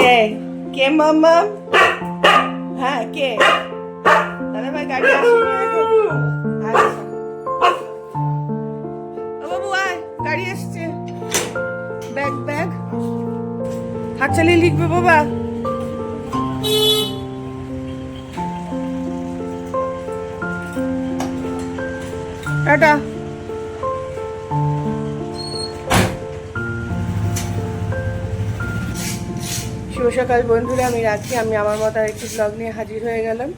কে? কে মাম্মা হ্যাঁ কে? দাদা ভাই, গাড়ি আসেনি এখন? আচ্ছা বাবু, আয়, গাড়ি এসছে। Bag bag. হাত চালিয়ে লিখবে, বাবা। টাটা। শুভ সকাল বন্ধুরা, আমি রাখি আমি আমার মতো একটি ব্লগ নিয়ে হাজির হয়ে গেলাম।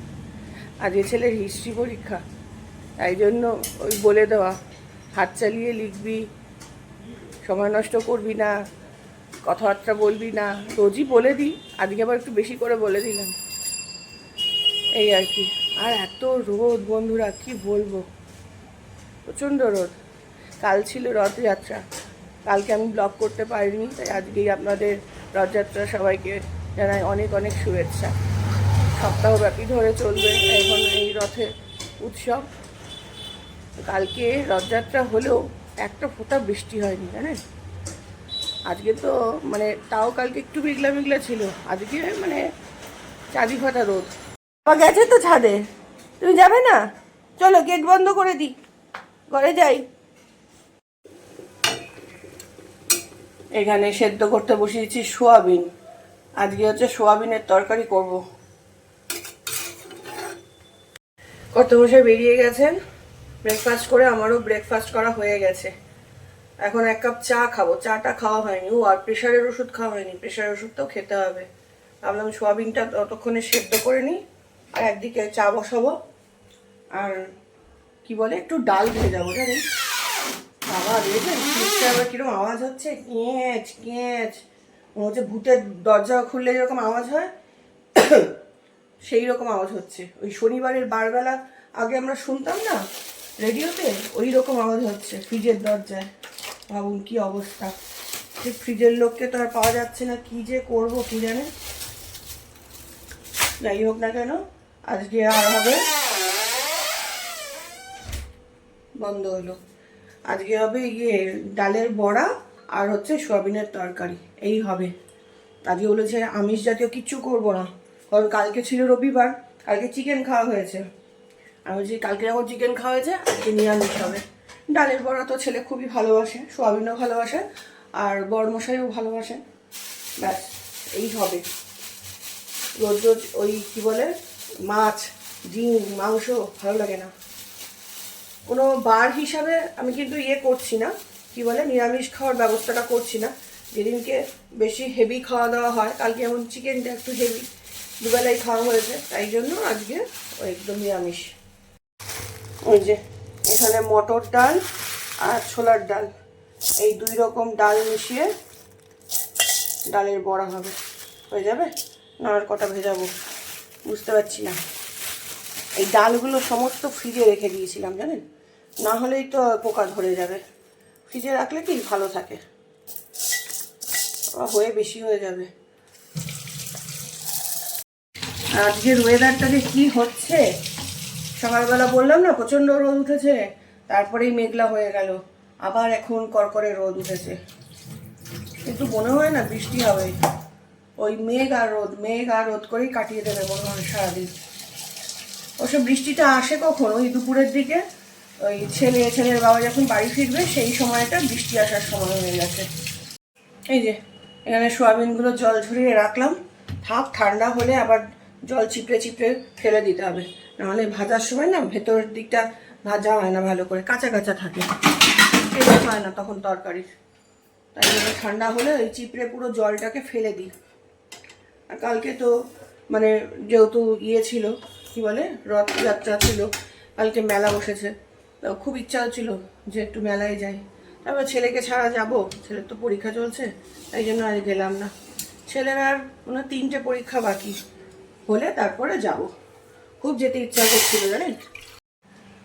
আজকে ছেলের হিস্ট্রি পরীক্ষা। তাই জন্য ওই বলে দেওয়া, হাত চালিয়ে লিখবি, সময় নষ্ট করবি না, কথাবার্তা বলবি না, রোজই বলে দিই। আজকে আবার একটু বেশি করে বলে দিলাম। এই আর কি। আর এত রোদ বন্ধুরা, কি বলব? প্রচণ্ড রোদ। কাল ছিল রথযাত্রা। কালকে আমি ব্লগ করতে পারিনি, তাই আজকেই আপনাদের রথযাত্রা সবাইকে জানাই অনেক অনেক শুভেচ্ছা। সপ্তাহব্যাপী ধরে চলবে এখন এই রথের উৎসব। কালকে রথযাত্রা হলেও একটা ফোঁটা বৃষ্টি হয়নি, জানেন? আজকে তো মানে তাও কালকে একটু মেঘলা মেঘলা ছিল। আজকে মানে চারি ফাটা রোদ। বাবা গেছে তো ছাদে। তুমি যাবে না? চলো গেট বন্ধ করে দিই। ঘরে যাই। এখানে সেদ্ধ করতে বসিয়েছি সোয়াবিন। আজকে হচ্ছে সোয়াবিনের তরকারি করব। কত মশাই বেরিয়ে গেছেন। ব্রেকফাস্ট করে আমারও ব্রেকফাস্ট করা হয়ে গেছে। এখন এক কাপ চা খাব। চাটা খাওয়া হয়নি। ও, আর প্রেশারের ওষুধ খাওয়া হয়নি। প্রেশারের ওষুধটাও খেতে হবে। ভাবলাম সোয়াবিনটা ততক্ষণে সেদ্ধ করে নিই। আর একদিকে চা বসাবো। আর কি বলে, একটু ডাল ভেজাবো জানেন? বাবা দেখেছেন ফ্রিজটা আবার কীরকম আওয়াজ হচ্ছে? কেঁচ কেঁচ। মনে হচ্ছে ভূতের দরজা খুললে যেরকম আওয়াজ হয় সেই রকম আওয়াজ হচ্ছে। ওই শনিবারের বারবেলা আগে আমরা শুনতাম না, রেডিওতে ওই রকম আওয়াজ হচ্ছে ফ্রিজের দরজায়। ভাবুন কি অবস্থা। সে ফ্রিজের লোককে তো আর পাওয়া যাচ্ছে না, কি যে করব কি জানে। যাই হোক না কেন, আজকে আর হবে। বন্ধ হলো। আজকে হবে ইয়ে ডালের বড়া আর হচ্ছে সোয়াবিনের তরকারি। এই হবে। আজকে বলেছে, আমিষ জাতীয় কিচ্ছু করব না। কারণ কালকে ছিল রবিবার, কালকে চিকেন খাওয়া হয়েছে। আমি বলছি, কালকে যখন চিকেন খাওয়া হয়েছে, আজকে নিরামিষ হবে। ডালের বড়া তো ছেলে খুবই ভালোবাসে, সোয়াবিনও ভালোবাসে, আর বড়মশাইও ভালোবাসে। ব্যাস, এই হবে। রোজ রোজ ওই কী বলে, মাছ, ডিম, মাংস ভালো লাগে না। কোনো বার হিসাবে আমি কিন্তু ইয়ে করছি না। কি বলে? নিরামিষ খাওয়ার ব্যবস্থাটা করছি না। যেদিনকে বেশি হেভি খাওয়া দাওয়া হয়, কালকে যেমন চিকেনটা একটু হেভি দুবেলাই খাওয়া হয়েছে, তাই জন্য আজকে একদম নিরামিষ। ওই যে, এখানে মটর ডাল আর ছোলার ডাল। এই দুই রকম ডাল মিশিয়ে ডালের বড়া হবে। হয়ে যাবে? না আর কটা ভেজাবো? বুঝতে পারছি না। এই ডালগুলো সমস্ত ফ্রিজে রেখে দিয়েছিলাম, জানেন? না হলেই তো পোকা ধরে যাবে। ফ্রিজে রাখলে কি ভালো থাকে? হয়ে বেশি হয়ে যাবে। আজকের ওয়েদারটা যে কি হচ্ছে? সকালবেলা বললাম না, প্রচণ্ড রোদ উঠেছে, তারপরেই মেঘলা হয়ে গেল। আবার এখন করকরে রোদ উঠেছে। কিন্তু মনে হয় না বৃষ্টি হবে। ওই মেঘ আর রোদ, মেঘ আর রোদ করেই কাটিয়ে দেবে মনে হয় সারাদিন। অবশ্য বৃষ্টিটা আসে কখন? ওই দুপুরের দিকে ওই ছেলে, ছেলের বাবা যখন বাড়ি ফিরবে, সেই সময়টা বৃষ্টি আসার সময় হয়ে গেছে। এই যে, এখানে সোয়াবিনগুলো জল ঝরিয়ে রাখলাম। থাক, ঠান্ডা হলে আবার জল চিপড়ে চিপড়ে ফেলে দিতে হবে। নাহলে ভাজার সময় না ভেতরের দিকটা ভাজা হয় না ভালো করে, কাঁচা কাঁচা থাকে। হয় না তখন তরকারির। তাই জন্য ঠান্ডা হলে ওই চিপড়ে পুরো জলটাকে ফেলে দিই। আর কালকে তো মানে যেহেতু ইয়ে ছিল কি বলে? রথযাত্রা ছিল। কালকে মেলা বসেছে। তো খুব ইচ্ছা হচ্ছিল যে একটু মেলায় যাই। তারপর ছেলেকে ছাড়া যাব। ছেলের তো পরীক্ষা চলছে, তাই জন্য আজ গেলাম না। ছেলের আর ওনার তিনটে পরীক্ষা বাকি। হলে তারপরে যাব। খুব যেতে ইচ্ছা করছিল জানেন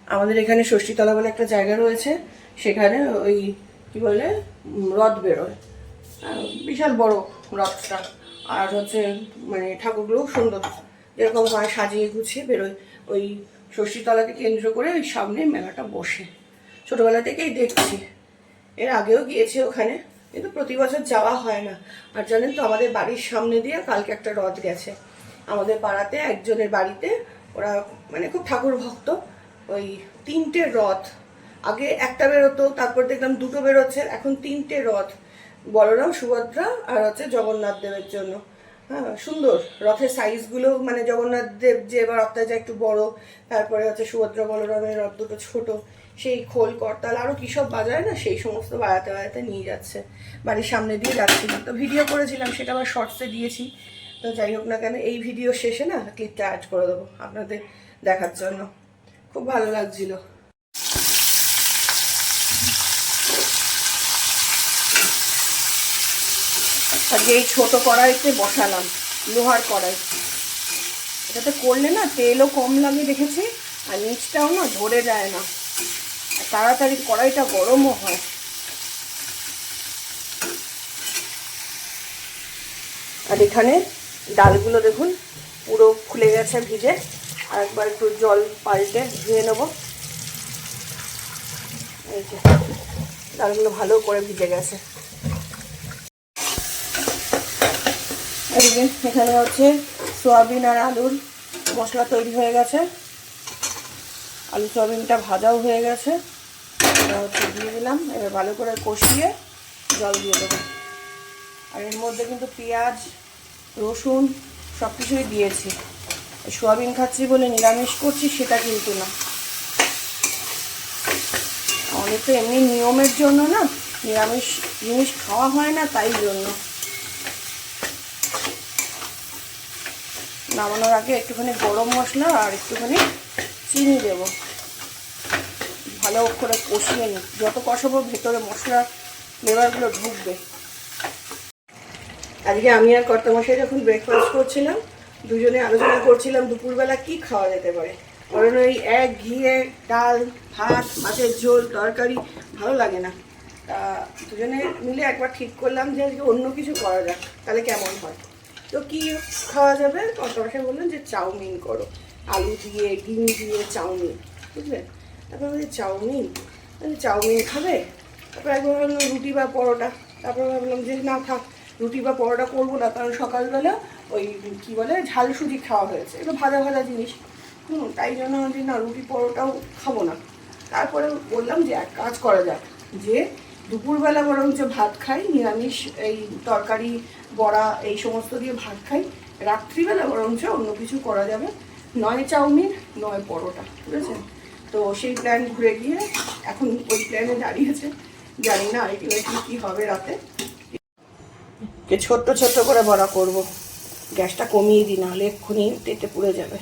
আমাদের এখানে ষষ্ঠীতলা বলে একটা জায়গা রয়েছে। সেখানে ওই কি বলে? রথ বেরোয়। বিশাল বড় রথটা। আর হচ্ছে মানে ঠাকুরগুলো সুন্দর। যেরকম হয় সাজিয়ে গুছিয়ে বেরোয়। ওই ষষ্ঠীতলাকে কেন্দ্র করে ওই সামনে মেলাটা বসে। ছোটোবেলা থেকেই দেখছি। এর আগেও গিয়েছি ওখানে, কিন্তু প্রতি বছর যাওয়া হয় না। আর জানেন তো, আমাদের বাড়ির সামনে দিয়ে কালকে একটা রথ গেছে। আমাদের পাড়াতে একজনের বাড়িতে ওরা মানে খুব ঠাকুর ভক্ত। ওই তিনটে রথ। আগে একটা বেরোতো, তারপর দেখলাম দুটো বেরোচ্ছে, এখন তিনটে রথ। বলরাম, সুভদ্রা আর হচ্ছে জগন্নাথ দেবের জন্য। সুন্দর। রথের সাইজগুলো মানে জগন্নাথ দেব যে এবার রথটা একটু বড়, তারপরে হচ্ছে সুভদ্রা বলরামের রথ দুটো ছোট, সেই খোল, করতাল আরও কী সব বাজায় না, সেই সমস্ত বাড়াতে বাড়াতে নিয়ে যাচ্ছে। বাড়ির সামনে দিয়ে যাচ্ছিলাম তো ভিডিও করেছিলাম, সেটা আবার শর্টসে দিয়েছি। তো যাই হোক না কেন, এই ভিডিও শেষে না ক্লিপটা অ্যাড করে দেবো আপনাদের দেখার জন্য। খুব ভালো লাগছিল। আজকে এই ছোট কড়াইতে বসালাম, লোহার কড়াই। এটাতে করলে না তেলও কম লাগে দেখেছি, আর নিচটাও না ধরে যায় না। তাড়াতাড়ি কড়াইটা গরমও হয়। আর এখানে ডালগুলো দেখুন, পুরো খুলে গেছে ভিজে। আর একবার একটু জল পাল্টে ধুয়ে নেব। এই যে, ডালগুলো ভালো করে ভিজে গেছে। এই যে, এখানে হচ্ছে সোয়াবিন আর আলুর মশলা তৈরি হয়ে গেছে। আলু সোয়াবিনটা ভাজাও হয়ে গেছে। হচ্ছে দিয়ে দিলাম, এবার ভালো করে কষিয়ে জল দিয়ে দেবো। আর এর মধ্যে কিন্তু পেঁয়াজ, রসুন সব কিছুই দিয়েছি। সোয়াবিন খাচ্ছি বলে নিরামিষ করছি, সেটা কিন্তু না। আমাদের তো এমনি নিয়মের জন্য না, নিরামিষ জিনিস খাওয়া হয় না তাই জন্য। নামানোর আগে একটুখানি গরম মশলা আর একটুখানি চিনি দেব। ভালো করে কষিয়ে নিই। যত কষাবো ভেতরে মশলা ফ্লেভারগুলো ঢুকবে। আজকে আমি আর কর্তামশাই যখন ব্রেকফাস্ট করছিলাম, দুজনে আলোচনা করছিলাম দুপুরবেলা কি খাওয়া যেতে পারে। কারণ ওই এক ঘিয়ে ডাল, ভাত, মাছের ঝোল, তরকারি ভালো লাগে না। তা দুজনে মিলে একবার ঠিক করলাম যে আজকে অন্য কিছু করা যাক। তাহলে কেমন হয়? তো কি খাওয়া যাবে? কর্তামশাই বললেন যে চাউমিন করো। আলু দিয়ে, ডিম দিয়ে, চাউমিন, বুঝলেন? তারপর বলছি, চাউমিন? আমি চাউমিন খাবে? তারপর একবার ভাবলাম রুটি বা পরোটা। তারপর ভাবলাম যে না থাক, রুটি বা পরোটা করব না, কারণ সকালবেলা ওই কি বলে, ঝাল সুজি খাওয়া হয়েছে। এগুলো ভাজা ভাজা জিনিস। হুম, তাই জন্য যে না, রুটি, পরোটাও খাব না। তারপরে বললাম যে, এক কাজ করা যাক যে দুপুরবেলা বরঞ্চ ভাত খাই, নিরামিষ এই তরকারি, বড়া এই সমস্ত দিয়ে ভাত খাই। রাত্রিবেলা বরঞ্চ অন্য কিছু করা যাবে। নয় চাউমিন, নয় পরোটা, ঠিক আছে? তো সেই প্ল্যান ঘুরে গিয়ে এখন ওই প্ল্যানে দাঁড়িয়েছে। জানি না আলটিমেটলি কী হবে রাতে। ছোট্ট ছোট্ট করে বড়া করব। গ্যাসটা কমিয়ে দিই, নাহলে এক্ষুনি তেতে পুড়ে যাবে।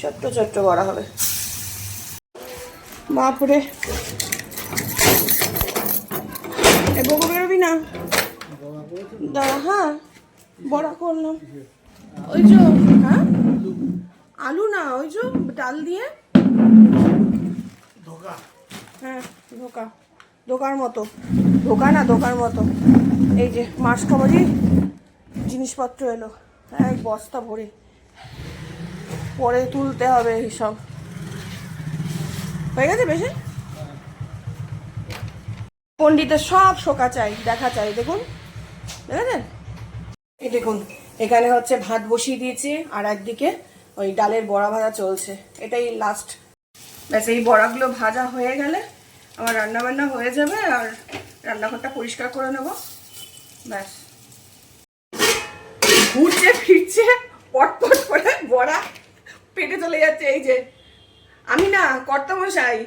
ছোট্ট ছোট্ট বড়া হবে। মা এ বকু বেরোবি না। দাঁড়া হ্যাঁ বড়া করলাম। ওই যে হ্যাঁ? আলু না ওই যে ডাল দিয়ে। হ্যাঁ ধোকা। ধোকার মতো। ধোকা না ধোকার মতো। এই যে মাস খাবারই জিনিসপত্র এলো। এক বস্তা ভরে। পরে তুলতে হবে এইসব হয়ে গেছে বেশি? পন্ডিতের সব শোকা চাই, দেখা চাই, দেখুন। দেখেছেন? এই দেখুন, এখানে হচ্ছে ভাত বসিয়ে দিয়েছি, আর একদিকে ওই ডালের বড়া ভাজা চলছে। এটাই লাস্ট ব্যাস, এই বড়াগুলো ভাজা হয়ে গেলে আমার রান্না বান্না হয়ে যাবে, আর রান্নাঘরটা পরিষ্কার করে নেব। ব্যাস। ঘুরছে, ফিরছে, পটপট করে বড়া পেটে চলে যাচ্ছে, এই যে। আমি না কর্তামশাই।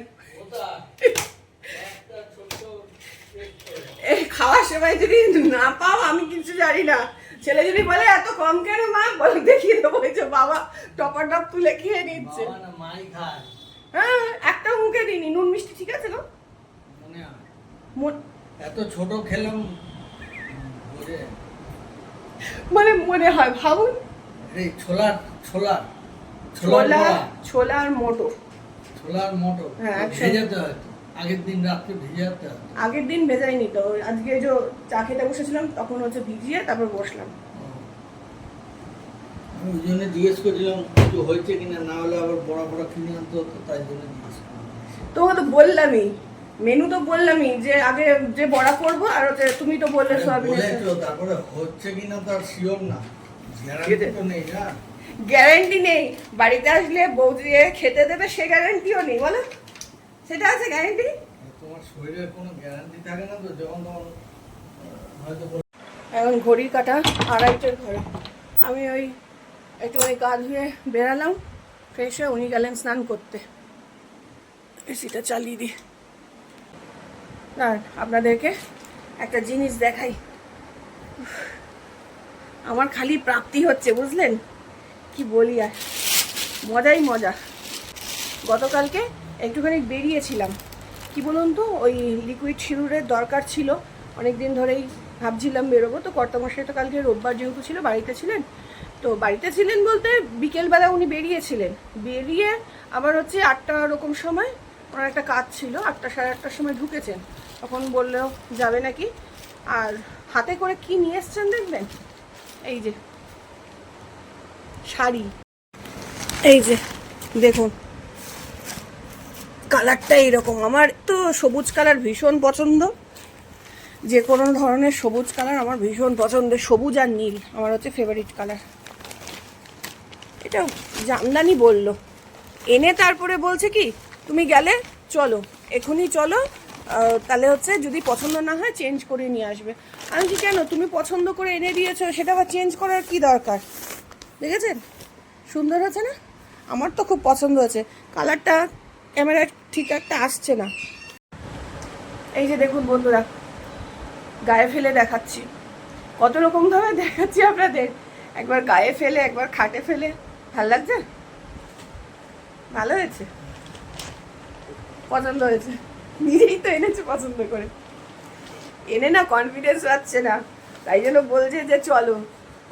এই খাওয়ার সময় যদি না পাও আমি কিছু জানি না। ছেলে যদি বলে এত কম কেন মা? বলে দেখিয়ে দেবো। যে বাবা টপার টপ তুলে খেয়ে নিচ্ছে। না হ্যাঁ একটা মুখে দিইনি। নুন মিষ্টি ঠিক আছে মনে হয়। মো- এত ছোট খেলাম। মানে মনে হয় ভাবুন। এই ছোলার ছোলার। ছোলার ছোলা বড়া, ছোলা ছোলার মটর। হ্যাঁ। ভেজাতে হয়। আগের দিন রাত্রে ভেজাতে তো। আগের দিন ভেজাইনি তো আজকে যে চা খেতে বসেছিলাম তখন হচ্ছে ভিজিয়ে তারপর বসলাম। আমি ওই জন্য জিজ্ঞেস করছিলাম কিছু হয়েছে কিনা না হলে আবার বড় বড় কিনে আনতে হতো তাই জন্য জিজ্ঞেস তোমাকে তো বললামই মেনু তো বললামই যে আগে যে বড়া করব আর হচ্ছে তুমি তো বললে তারপরে হচ্ছে কিনা তার শিওর না। গ্যারান্টি তো নেই না। গ্যারেন্টি নেই। বাড়িতে আসলে বৌদি খেতে দেবে সে গ্যারেন্টিও নেই বলো। সেটা আছে গ্যারেন্টি তোমার শরীরের কোনো গ্যারান্টি থাকে না তো? যখন তোমার হয়তো এখন ঘড়ির কাটা আড়াইটের ঘরে আমি ওই একটু ওই গা ধুয়ে বেরালাম ফ্রেশ হয়ে উনি গেলেন স্নান করতে। এসিটা চালিয়ে দিই। আর আপনাদেরকে একটা জিনিস দেখাই। আমার খালি প্রাপ্তি হচ্ছে বুঝলেন? কি বলি আর মজাই মজা। গতকালকে একটুখানি বেরিয়েছিলাম। কি বলুন তো, ওই লিকুইড সিঁদুরের দরকার ছিল। অনেক দিন ধরেই ভাবছিলাম বেরোবো। তো কর্তামশাই তো কালকে রোববার যেহেতু ছিল, বাড়িতে ছিলেন। তো বাড়িতে ছিলেন বলতে বিকেলবেলা উনি বেরিয়েছিলেন। বেরিয়ে আবার হচ্ছে আটটা ওরকম সময় ওনার একটা কাজ ছিল, আটটা সাড়ে আটটার সময় ঢুকেছেন। তখন বললেও যাবে নাকি? আর হাতে করে কি নিয়ে এসছেন দেখবেন? এই যে, শাড়ি। এই যে, দেখুন। কালারটা এইরকম আমার তো সবুজ কালার ভীষণ পছন্দ। যে কোনো ধরনের সবুজ কালার আমার ভীষণ পছন্দের, সবুজ আর নীল। আমার হচ্ছে ফেভারিট কালার। এটা জামদানি বলল। এনে তারপরে বলছে কি, তুমি গেলে চলো, এখনই চলো। তাহলে হচ্ছে যদি পছন্দ না হয় চেঞ্জ করে নিয়ে আসবে। আমি কি কেন? তুমি পছন্দ করে এনে দিয়েছ, সেটা আবার চেঞ্জ করার কি দরকার? দেখেছেন? সুন্দর হচ্ছে না? আমার তো খুব পছন্দ হয়েছে কালারটা ক্যামেরায় ঠিক একটা আসছে না। এই যে দেখুন বন্ধুরা, গায়ে ফেলে দেখাচ্ছি। কত রকমভাবে দেখাচ্ছি আপনাদের। একবার গায়ে ফেলে, একবার খাটে ফেলে। ভালো লাগছে? ভালো হয়েছে? পছন্দ হয়েছে? নিজেই তো এনেছে পছন্দ করে। এনে না কনফিডেন্স পাচ্ছে না। তাই জন্য বলছে যে চলো।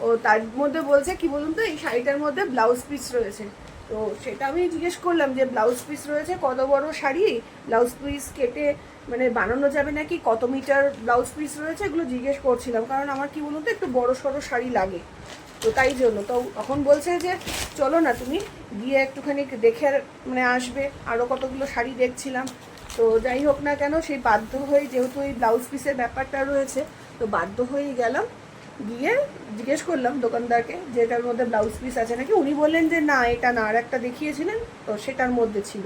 ও তার মধ্যে বলছে কি বলুন তো? এই শাড়িটার মধ্যে ব্লাউজ পিস রয়েছে। তো সেটা আমি জিজ্ঞেস করলাম যে ব্লাউজ পিস রয়েছে, কত বড় শাড়ি? ব্লাউজ পিস কেটে মানে বানানো যাবে নাকি? কত মিটার ব্লাউজ পিস রয়েছে? এগুলো জিজ্ঞেস করছিলাম, কারণ আমার কি বলুন তো, একটু বড় সড়ো শাড়ি লাগে। তো তাই জন্য, তো তখন বলছে যে, চলো না তুমি, গিয়ে একটুখানি দেখে মানে আসবে আরও কতগুলো শাড়ি দেখছিলাম। তো যাই হোক না কেন, সেই বাধ্য হয়ে যেহেতু এই ব্লাউজ পিসের ব্যাপারটা রয়েছে, তো বাধ্য হয়েই গেলাম। গিয়ে জিজ্ঞেস করলাম দোকানদারকে যে এটার মধ্যে ব্লাউজ পিস আছে নাকি? উনি বললেন যে, না, এটা না। আর একটা দেখিয়েছিলেন, তো সেটার মধ্যে ছিল।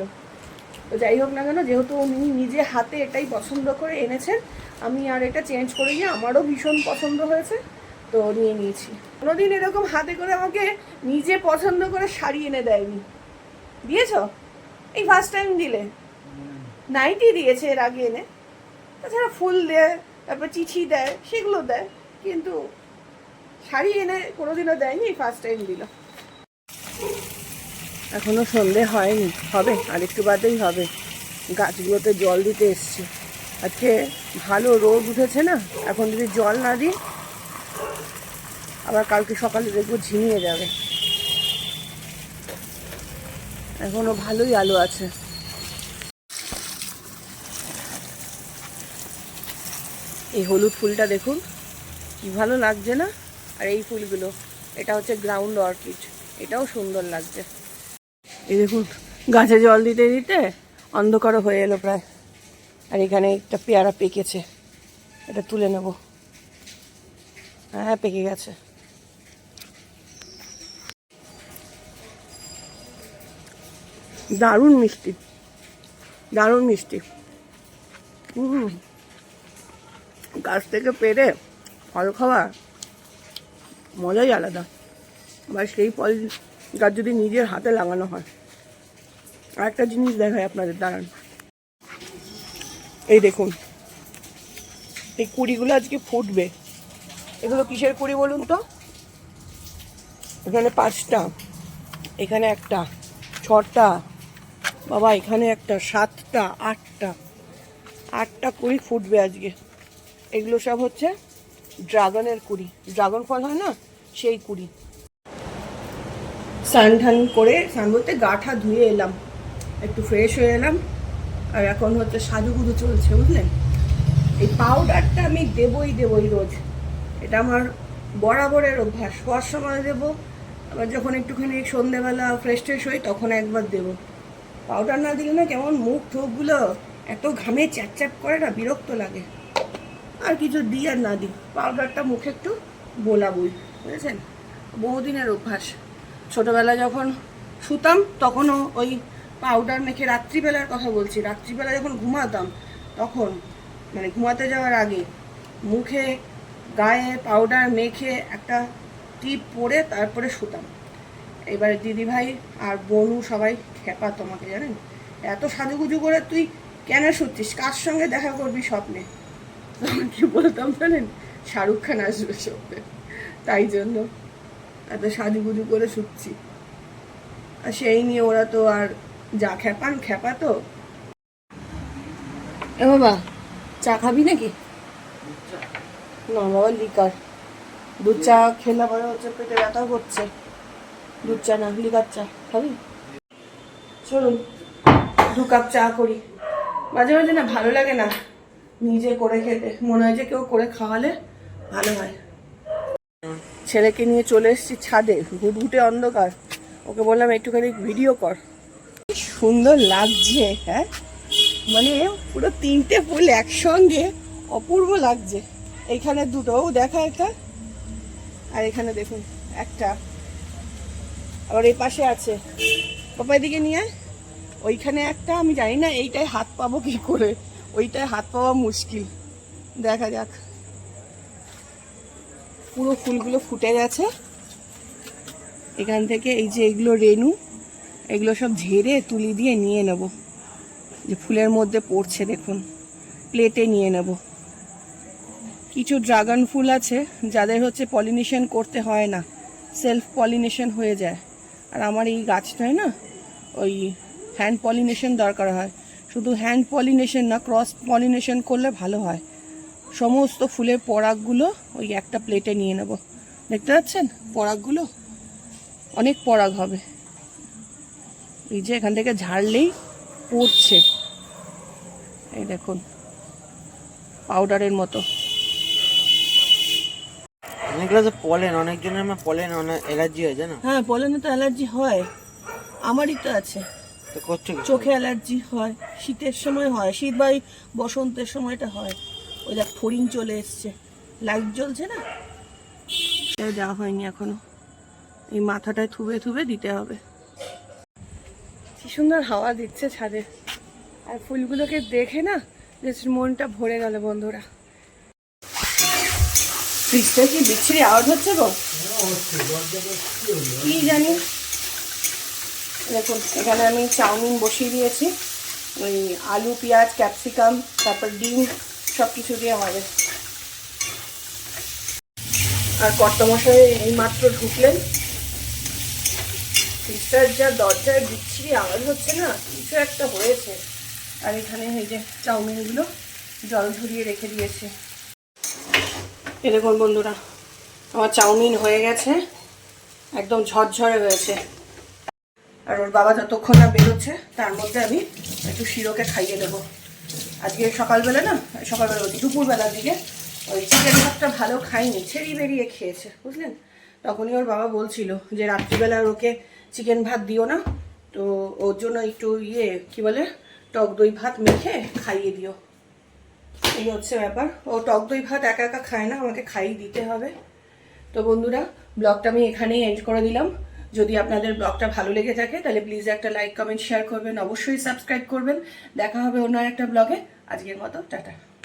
তো যাই হোক না কেন, যেহেতু উনি নিজে হাতে এটাই পছন্দ করে এনেছেন, আমি আর এটা চেঞ্জ করে নিয়ে আমারও ভীষণ পছন্দ হয়েছে, তো নিয়ে নিয়েছি। কোনোদিন এরকম হাতে করে আমাকে নিজে পছন্দ করে শাড়ি এনে দেয়নি। দিয়েছ? এই ফার্স্ট টাইম দিলে। নাইটি দিয়েছে এর আগে এনে। তাছাড়া ফুল দেয়, তারপর চিঠি দেয়, সেগুলো দেয়। কিন্তু শাড়ি এনে কোনোদিনও দেয়নি ফার্স্ট টাইম দিল। এখনও সন্ধে হয়নি, হবে, আর একটু বাদেই হবে। গাছগুলোতে জল দিতে এসছি। আজকে ভালো রোদ উঠেছে না, এখন যদি জল না দিই, আবার কালকে সকালে দেখব ঝিমিয়ে যাবে। এখনও ভালোই আলো আছে। এই হলুদ ফুলটা দেখুন, কি ভালো লাগছে না? আর এই ফুলগুলো, এটা হচ্ছে গ্রাউন্ড অর্কিড এটাও সুন্দর লাগছে। এই দেখুন, গাছে জল দিতে দিতে অন্ধকার হয়ে এলো প্রায়। আর এখানে একটা পেয়ারা পেকেছে, এটা তুলে নেব। হ্যাঁ পেকে গেছে। দারুণ মিষ্টি দারুণ মিষ্টি। হুম গাছ থেকে পেরে ফল খাওয়া মজাই আলাদা। বা সেই ফল গাছ যদি নিজের হাতে লাগানো হয়। আর একটা জিনিস দেখায় আপনাদের, দাঁড়ান। এই দেখুন, এই কুড়িগুলো আজকে ফুটবে। এগুলো কিসের কুড়ি বলুন তো? এখানে পাঁচটা, এখানে একটা, ছটা, বাবা, এখানে একটা, সাতটা, আটটা। আটটা কুড়ি ফুটবে আজকে। এগুলো সব হচ্ছে ড্রাগনের কুড়ি। ড্রাগন ফল হয় না? সেই কুড়ি। স্নান ঠান করে, স্নান বলতে গাঠা ধুয়ে এলাম। একটু ফ্রেশ হয়ে এলাম। আর এখন হচ্ছে সাজুগুজু চলছে, বুঝলেন? এই পাউডারটা আমি দেবই দেবই রোজ। এটা আমার বরাবরের অভ্যাস। শোয়ার সময় দেবো, আবার যখন একটুখানি সন্ধেবেলা ফ্রেশ ট্রেশ হই, তখন একবার দেবো। পাউডার না দিলে না কেমন মুখ ঠোকগুলো এত ঘামে চ্যাপ চ্যাপ করে না, বিরক্ত লাগে। আর কিছু দিই আর না দিই। পাউডারটা মুখে একটু বোলাবই বুঝেছেন? বহুদিনের অভ্যাস। ছোটবেলা যখন শুতাম, তখনও ওই পাউডার মেখে রাত্রিবেলার কথা বলছি। রাত্রিবেলা যখন ঘুমাতাম, তখন মানে ঘুমাতে যাওয়ার আগে মুখে, গায়ে পাউডার মেখে একটা টিপ পরে তারপরে শুতাম। এবার দিদিভাই আর বনু সবাই খেপা তোমাকে, জানেন? এত সাজুগুজু করে তুই কেন শুচ্ছিস? কার সঙ্গে দেখা করবি স্বপ্নে? তখন কি বলতাম জানেন? শাহরুখ খান আসবে স্বপ্নে। তাই জন্য এত সাজুগুজু করে শুচ্ছি। আর সেই নিয়ে ওরা তো আর যা খেপান খেপা তো। এ বাবা চা খাবি নাকি? না বাবা লিকার। দুধ চা খেলে পরে হচ্ছে পেটে ব্যথা করছে। দুধ চা না লিকার চা খাবি? চলুন দু কাপ চা করি। মাঝে মাঝে না ভালো লাগে না নিজে করে খেতে। মনে হয় যে কেউ করে খাওয়ালে ভালো হয়। ছেলেকে নিয়ে চলে এসেছি ছাদে ঘুটঘুটে অন্ধকার। ওকে বললাম, একটুখানি ভিডিও কর। সুন্দর লাগছে হ্যাঁ? মানে পুরো তিনটে ফুল একসঙ্গে অপূর্ব লাগছে। এইখানে দুটো দেখা একটা, আর এখানে দেখুন, একটা। আবার এই পাশে আছে। পাপা, এদিকে নিয়ে। ওইখানে একটা, আমি জানি না, এইটায় হাত পাবো কি করে? ওইটায় হাত পাওয়া মুশকিল। দেখা যাক। পুরো ফুলগুলো ফুটে গেছে। এখান থেকে এই যে এগুলো রেনু, এগুলো সব ঝেড়ে তুলি দিয়ে নিয়ে নেব। যে ফুলের মধ্যে পড়ছে দেখুন, প্লেটে নিয়ে নেব। কিছু ড্রাগন ফুল আছে, যাদের হচ্ছে পলিনেশন করতে হয় না, সেলফ পলিনেশন হয়ে যায়। আর আমার এই গাছটায় না, ওই হ্যান্ড পলিনেশন দরকার হয়। শুধু হ্যান্ড পলিনেশন না, ক্রস পলিনেশন করলে ভালো হয়। সমস্ত ফুলের পরাগগুলো ওই একটা প্লেটে নিয়ে নেব। দেখতে পাচ্ছেন? পরাগগুলো অনেক পরাগ হবে। এই যে এখান থেকে ঝাড়লেই পড়ছে। এই দেখুন পাউডারের মতো। অনেকগুলো তো পলেন অনেকজনের আমার পলেন অনেক অ্যালার্জি হয় জানো? হ্যাঁ পলেনে তো অ্যালার্জি হয়। আমারই তো আছে। তো করছ চোখে অ্যালার্জি হয় শীতের সময় হয় শীত বা এই বসন্তের সময়টা হয়। ওই দেখ ফড়িং চলে এসছে। লাইট জ্বলছে না? সেটা দেওয়া হয়নি এখনও। এই মাথাটায় থুবে থুবে দিতে হবে। কি সুন্দর হাওয়া দিচ্ছে ছাদে। আর ফুলগুলোকে দেখে না বেশ মনটা ভরে গেল বন্ধুরা। ফ্রিজটা কি বিচ্ছিরি আওয়াজ হচ্ছে গো? কি জানি? দেখুন এখানে আমি চাউমিন বসিয়ে দিয়েছি। ওই আলু পেঁয়াজ ক্যাপসিকাম তারপর ডিম সব কিছু দিয়ে হবে আর কর্তমশাই এই মাত্র ঢুকলেন। ফ্রিজটার যা দরজায় বিচ্ছিরি আওয়াজ হচ্ছে না, কিছু একটা হয়েছে। আর এখানে এই যে চাউমিনগুলো জল ঝরিয়ে রেখে দিয়েছে। এ দেখুন বন্ধুরা, আমার চাউমিন হয়ে গেছে, একদম ঝরঝরে হয়েছে। আর ওর বাবা যতক্ষণ না বেরোচ্ছে, তার মধ্যে আমি একটু শিরোকে খাইয়ে দেবো। আজকে সকালবেলা না, সকালবেলা বলছি, দুপুরবেলার দিকে ওই চিকেন ভাতটা ভালো খাইনি, ছেড়ি বেরিয়ে খেয়েছে, বুঝলেন? তখনই ওর বাবা বলছিল যে রাত্রিবেলা ওকে চিকেন ভাত দিও না, তো ওর জন্য একটু ইয়ে কি বলে, টক দই ভাত মেখে খাইয়ে দিও। এই হচ্ছে ব্যাপার। ও টক দই ভাত একা একা খায় না, আমাকে খাইয়ে দিতে হবে। তো বন্ধুরা, ব্লগটা আমি এখানেই এন্ড করে দিলাম। যদি আপনাদের ব্লগটা ভালো লেগে থাকে, তাহলে প্লিজ একটা লাইক কমেন্ট শেয়ার করবেন। অবশ্যই সাবস্ক্রাইব করবেন। দেখা হবে অন্য একটা ব্লগে। আজকের মতো, টাটা।